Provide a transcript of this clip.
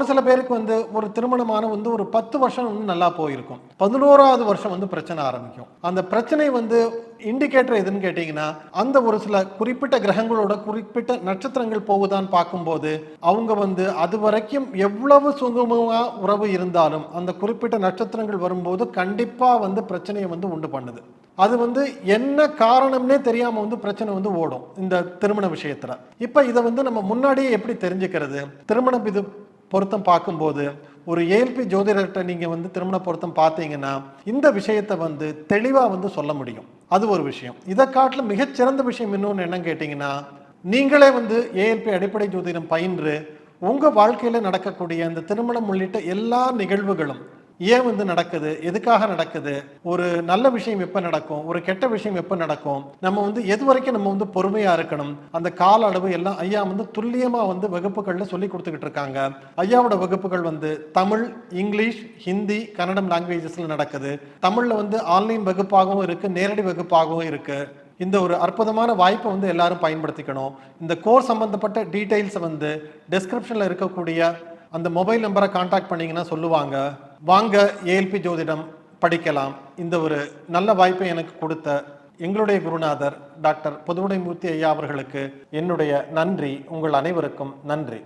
ஒரு சில பேருக்கு வந்து ஒரு திருமணமான வந்து ஒரு பத்து வருஷம் வந்து நல்லா போயிருக்கும். பதினோராவது வருஷம் வந்து பிரச்சனை ஆரம்பிக்கும். அந்த பிரச்சனை வந்து இண்டிகேட்டர் எதுன்னு கேட்டிங்கன்னா அந்த ஒரு சில குறிப்பிட்ட கிரகங்களோட குறிப்பிட்ட நட்சத்திரங்கள் போகுதான்னு பார்க்கும்போது அவங்க வந்து அது வரைக்கும் எவ்வளவு சுகமாக உறவு இருந்தாலும் அந்த குறிப்பிட்ட நட்சத்திரங்கள் வரும்போது கண்டிப்பாக வந்து பிரச்சனையை வந்து உண்டு பண்ணுது. அது வந்து என்ன காரணம்னே தெரியாம வந்து பிரச்சனை வந்து ஓடும் இந்த திருமண விஷயத்துல. இப்ப இதை வந்து நம்ம முன்னாடியே எப்படி தெரிஞ்சுக்கிறது? திருமணம் இது பொருத்தம் பார்க்கும்போது ஒரு ஏஎல்பி ஜோதிடர்கிட்ட நீங்கள் வந்து திருமண பொருத்தம் பார்த்தீங்கன்னா இந்த விஷயத்தை வந்து தெளிவாக வந்து சொல்ல முடியும். அது ஒரு விஷயம். இதை காட்டிலும் மிகச்சிறந்த விஷயம் இன்னொன்று என்னன்னு கேட்டிங்கன்னா நீங்களே வந்து ஏஎல்பி அடிப்படை ஜோதிடம் பயின்று உங்கள் வாழ்க்கையில் நடக்கக்கூடிய அந்த திருமணம் உள்ளிட்ட எல்லா நிகழ்வுகளும் ஏன் வந்து நடக்குது? எதுக்காக நடக்குது? ஒரு நல்ல விஷயம் எப்போ நடக்கும்? ஒரு கெட்ட விஷயம் எப்போ நடக்கும்? நம்ம வந்து எது வரைக்கும் நம்ம வந்து பொறுமையா இருக்கணும்? அந்த கால அளவு எல்லாம் ஐயா வந்து துல்லியமா வந்து வகுப்புகள்ல சொல்லி கொடுத்துக்கிட்டு இருக்காங்க. ஐயாவோட வகுப்புகள் வந்து தமிழ் இங்கிலீஷ் ஹிந்தி கன்னடம் லாங்குவேஜஸ்ல நடக்குது. தமிழ்ல வந்து ஆன்லைன் வகுப்பாகவும் இருக்கு நேரடி வகுப்பாகவும் இருக்கு. இந்த ஒரு அற்புதமான வாய்ப்பை வந்து எல்லாரும் பயன்படுத்திக்கணும். இந்த கோர்ஸ் சம்பந்தப்பட்ட டீட்டெயில்ஸை வந்து டெஸ்கிரிப்ஷனில் இருக்கக்கூடிய அந்த மொபைல் நம்பரை காண்டாக்ட் பண்ணீங்கன்னா சொல்லுவாங்க. வாங்க ஏஎல்பி ஜோதிடம் படிக்கலாம். இந்த ஒரு நல்ல வாய்ப்பை எனக்கு கொடுத்த எங்களுடைய குருநாதர் டாக்டர் புதுவுடைமூர்த்தி ஐயா அவர்களுக்கு என்னுடைய நன்றி. உங்கள் அனைவருக்கும் நன்றி.